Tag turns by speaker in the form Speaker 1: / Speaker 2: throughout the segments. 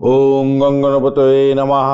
Speaker 1: ওং গঙ্গনপতয়ে নমঃ।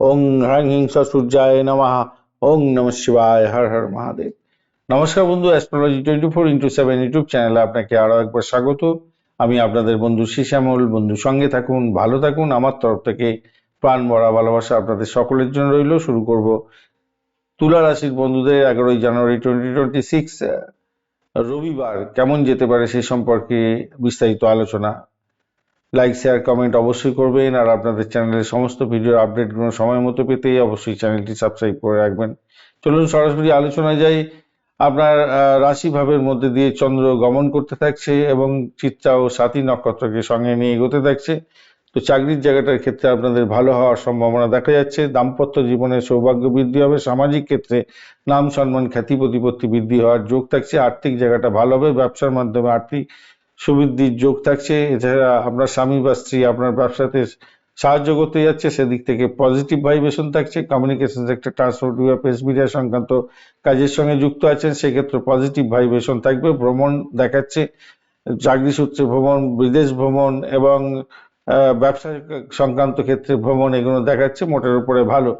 Speaker 1: ওং হ্যাং হিংস সূর্যায় নমঃ। ওং নম শিবায়, হর হর মহাদেব। নমস্কার বন্ধু astrology twenty four into seven YouTube চ্যানেলে আপনাকে আরও একবার স্বাগত। আমি আপনাদের বন্ধু শ্যামল বন্ধু, সঙ্গে থাকুন, ভালো থাকুন। আমার তরফ থেকে প্রাণ ভরা ভালোবাসা আপনাদের সকলের জন্য রইল। শুরু করব তুলা রাশির বন্ধুদের এগারোই জানুয়ারি টোয়েন্টি টোয়েন্টি সিক্স রবিবার। কেমন যেতে পারে সে সম্পর্কে বিস্তারিত আলোচনা লাইক শেয়ার কমেন্ট অবশ্যই করবেন আর আপনাদের চ্যানেলের সমস্ত ভিডিওর আপডেটগুলো সময় মতো পেতে অবশ্যই চ্যানেলটি সাবস্ক্রাইব করে রাখবেন। চলুন সরাসরি আলোচনায় যাই। আপনার আহ, রাশি ভাবের মধ্যে দিয়ে চন্দ্র গমন করতে থাকছে এবং চিত্রা ও সাথী নক্ষত্রকে সঙ্গে নিয়ে এগোতে থাকছে। তো চাকরির জায়গাটার ক্ষেত্রে আপনাদের ভালো হওয়ার সম্ভাবনা দেখা যাচ্ছে। দাম্পত্য জীবনে সৌভাগ্য বৃদ্ধি হবে। সামাজিক ক্ষেত্রে নাম সম্মান খ্যাতি প্রতিপত্তি বৃদ্ধি হওয়ার যোগ থাকছে। আর্থিক জায়গাটা ভালো হবে। ব্যবসার মাধ্যমে আর্থিক সুবৃদ্ধির যোগ থাকছে, এছাড়া আপনার স্বামী বা স্ত্রী আপনার ব্যবসাতে সাহায্য করতে যাচ্ছে, সেদিক থেকে পজিটিভ ভাইব্রেশন থাকছে কমিউনিকেশন সেক্টর ট্রান্সপোর্ট বিভাগ প্রেস মিডিয়া সংক্রান্ত কাজের সঙ্গে যুক্ত আছেন, সেক্ষেত্রে পজিটিভ ভাইব্রেশন থাকবে, ভ্রমণ দেখাচ্ছে, চাকরি সূত্রে ভ্রমণ, বিদেশ ভ্রমণ এবং ব্যবসা সংক্রান্ত ক্ষেত্রে ভ্রমণ এগুলো দেখাচ্ছে, মোটের উপরে ভালো।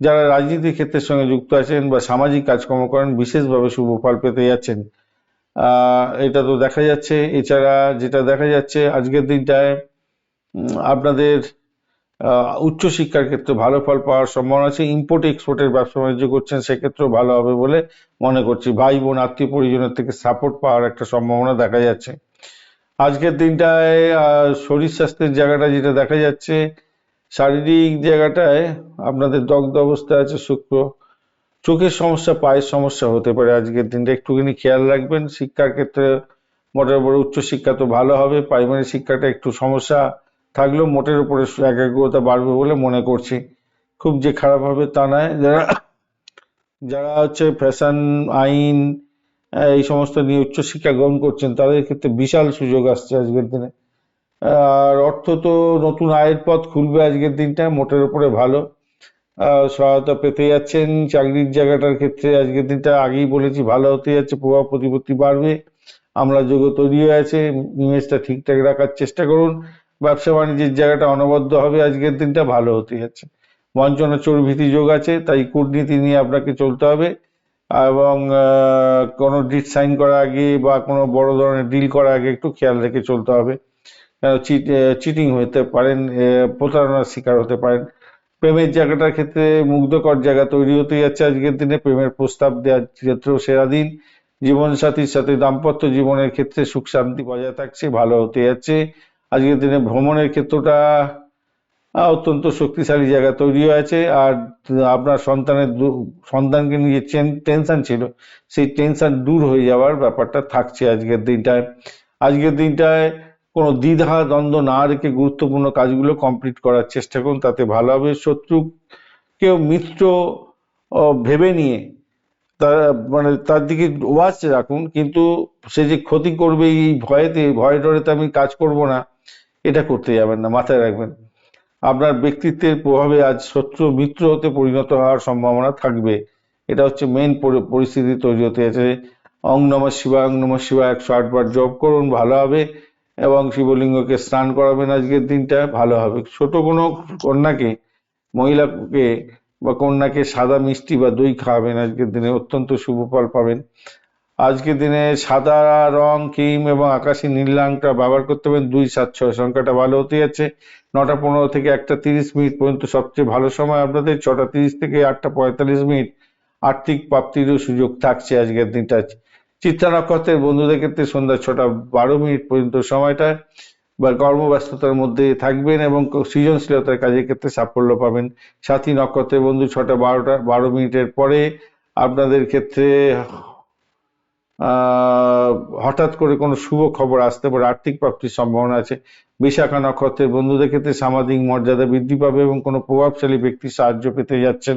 Speaker 1: যারা রাজনীতির ক্ষেত্রের সঙ্গে যুক্ত আছেন বা সামাজিক কাজকর্ম করেন, বিশেষভাবে শুভ ফল পেতে যাচ্ছেন। এটা তো দেখা যাচ্ছে। এছাড়া যেটা দেখা যাচ্ছে, আজকের দিনটায় আপনাদের উচ্চশিক্ষার ক্ষেত্রে ভালো ফল পাওয়ার সম্ভাবনা আছে। ইম্পোর্ট এক্সপোর্টের ব্যবসা বাণিজ্য করছেন, সেক্ষেত্রেও ভালো হবে বলে মনে করছি। ভাই বোন আত্মীয় পরিজনের থেকে সাপোর্ট পাওয়ার একটা সম্ভাবনা দেখা যাচ্ছে। আজকের দিনটায় শরীর স্বাস্থ্যের জায়গাটা যেটা দেখা যাচ্ছে, শারীরিক জায়গাটায় আপনাদের দগ্ধ অবস্থায় আছে শুক্র। চোখের সমস্যা, পায়ের সমস্যা হতে পারে। আজকের দিনটা একটুখানি খেয়াল রাখবেন। শিক্ষার ক্ষেত্রে মোটের উপরে উচ্চশিক্ষা তো ভালো হবে। প্রাইমারি শিক্ষাটা একটু সমস্যা থাকলেও মোটের উপরে একাগ্রতা বাড়বে বলে মনে করছি। খুব যে খারাপ হবে তা নয়। যারা যারা হচ্ছে ফ্যাশন আইন এই সমস্ত নিয়ে উচ্চশিক্ষা গ্রহণ করছেন, তাদের ক্ষেত্রে বিশাল সুযোগ আসছে আজকের দিনে। আর অর্থ তো নতুন আয়ের পথ খুলবে আজকের দিনটা, মোটের উপরে ভালো। সহায়তা পেতে যাচ্ছেন। চাকরির জায়গাটার ক্ষেত্রে আজকের দিনটা আগেই বলেছি, ভালো হতে যাচ্ছে, প্রভাব প্রতিপত্তি বাড়বে, আমরা যোগ্য তৈরি হয়ে আছে, ইমেজটা ঠিকঠাক রাখার চেষ্টা করুন। ব্যবসা বাণিজ্যের জায়গাটা অনবদ্য হবে আজকের দিনটা, ভালো হতে যাচ্ছে। বঞ্চনা চোর ভীতি যোগ আছে, তাই কূটনীতি নিয়ে আপনাকে চলতে হবে। এবং কোনো ডিট সাইন করার আগে বা কোনো বড় ধরনের ডিল করার আগে একটু খেয়াল রেখে চলতে হবে। চিটিং হতে পারেন প্রতারণার শিকার হতে পারেন। প্রেমের জায়গাটার ক্ষেত্রে মুগ্ধকর জায়গা তৈরি হতে যাচ্ছে আজকের দিনে। প্রেমের প্রস্তাব দেওয়ার ক্ষেত্রেও সেরা দিন। জীবনসাথীর সাথে দাম্পত্য জীবনের ক্ষেত্রে সুখ শান্তি বজায় থাকছে, ভালো হতে যাচ্ছে। আজকের দিনে ভ্রমণের ক্ষেত্রটা অত্যন্ত শক্তিশালী জায়গা তৈরি হয়েছে। আর আপনার সন্তানের সন্তানকে নিয়ে টেনশন ছিল, সেই টেনশন দূর হয়ে যাওয়ার ব্যাপারটা থাকছে আজকের দিনটায়। আজকের দিনটায় কোনো দ্বিধা দ্বন্দ্ব না রেখে গুরুত্বপূর্ণ কাজগুলো কমপ্লিট করার চেষ্টা করুন, তাতে ভালো হবে। শত্রু কেউ মিত্র ভেবে নিয়ে তার মানে তার দিকে ওয়াচ রাখুন, কিন্তু সে যে ক্ষতি করবে এই ভয়েতে, ভয় ডরেতে আমি কাজ করব না, এটা করতে যাবেন না, মাথায় রাখবেন। আপনার ব্যক্তিত্বের প্রভাবে আজ শত্রু মিত্র হতে পরিণত হওয়ার সম্ভাবনা থাকবে। এটা হচ্ছে মেন পরিস্থিতি তৈরি হতে আছে অং নম শিবায়, অং নম শিবায় একশো আট বার জপ করুন, ভালো হবে। এবং শিবলিঙ্গকে স্নান করাবেন আজকের দিনটা, ভালো হবে। ছোট কোনো কন্যাকে, মহিলাকে বা কন্যাকে সাদা মিষ্টি বা দই খাওয়াবেন আজকের দিনে, অত্যন্ত শুভ ফল পাবেন। আজকের দিনে সাদা রং, ক্রিম এবং আকাশি নীল ব্যবহার করতে পারেন। দুই, সাত, ছয়, সংখ্যাটা ভালো হতে যাচ্ছে। নটা পনেরো থেকে একটা তিরিশ মিনিট পর্যন্ত সবচেয়ে ভালো সময় আপনাদের। ছটা তিরিশ থেকে আটটা পঁয়তাল্লিশ মিনিট আর্থিক প্রাপ্তিরও সুযোগ থাকছে আজকের দিনটা। চিত্রা নক্ষত্রের বন্ধুদের ক্ষেত্রে সন্ধ্যা ছটা বারো মিনিট পর্যন্ত সময়টা বা কর্মব্যস্ততার মধ্যে থাকবেন এবং সৃজনশীলতার কাজের ক্ষেত্রে সাফল্য পাবেন। সাথী নক্ষত্রের বন্ধু ছটা বারোটা, বারো মিনিটের পরে আপনাদের ক্ষেত্রে হঠাৎ করে কোনো শুভ খবর আসতে পারে, আর্থিক প্রাপ্তির সম্ভাবনা আছে। বিশাখা নক্ষত্রের বন্ধুদের ক্ষেত্রে সামাজিক মর্যাদা বৃদ্ধি পাবে এবং কোনো প্রভাবশালী ব্যক্তির সাহায্য পেতে যাচ্ছেন।